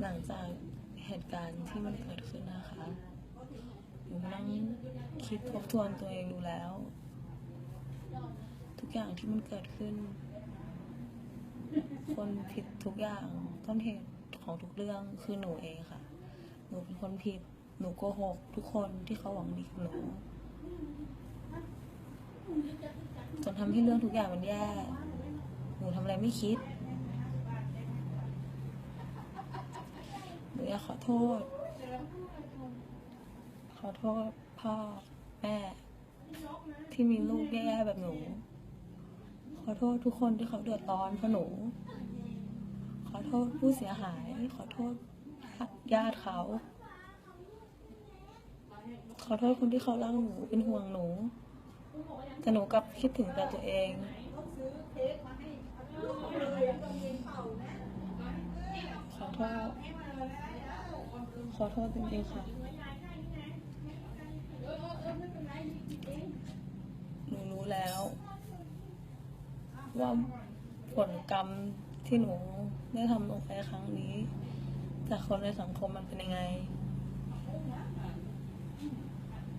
หลังจากเหตุการณ์ที่มันเกิดขึ้นนะคะหนูนั่งคิดทบทวนตัวเองดูแล้ว ทุกอย่างที่มันเกิดขึ้น คนผิดทุกอย่างต้นเหตุของทุกเรื่องคือหนูเองค่ะ หนูเป็นคนผิด หนูโกหกทุกคนที่เขาหวังดีกับหนูจนทำให้เรื่องทุกอย่างมันแย่ หนูทำอะไรไม่คิด หนู อยากขอโทษ ขอโทษพ่อแม่ ที่มีลูกแย่ๆแบบหนู ขอโทษทุกคนที่เขาเดือดร้อนเพราะหนู ขอโทษผู้เสียหาย ขอโทษญาติเขา ขอโทษคนที่เขารักหนูเป็นห่วงหนูแต่หนูกลับคิดถึงแต่ตัวเอง ขอโทษ ขอโทษจริงๆค่ะ หนูรู้แล้ว ว่าผลกรรมที่หนูได้ทำลงไปครั้งนี้ จากคนในสังคมมันเป็นยังไง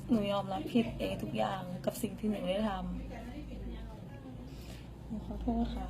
หนูยอมรับผิดเองทุกอย่างกับสิ่งที่หนูได้ทำหนูขอโทษค่ะ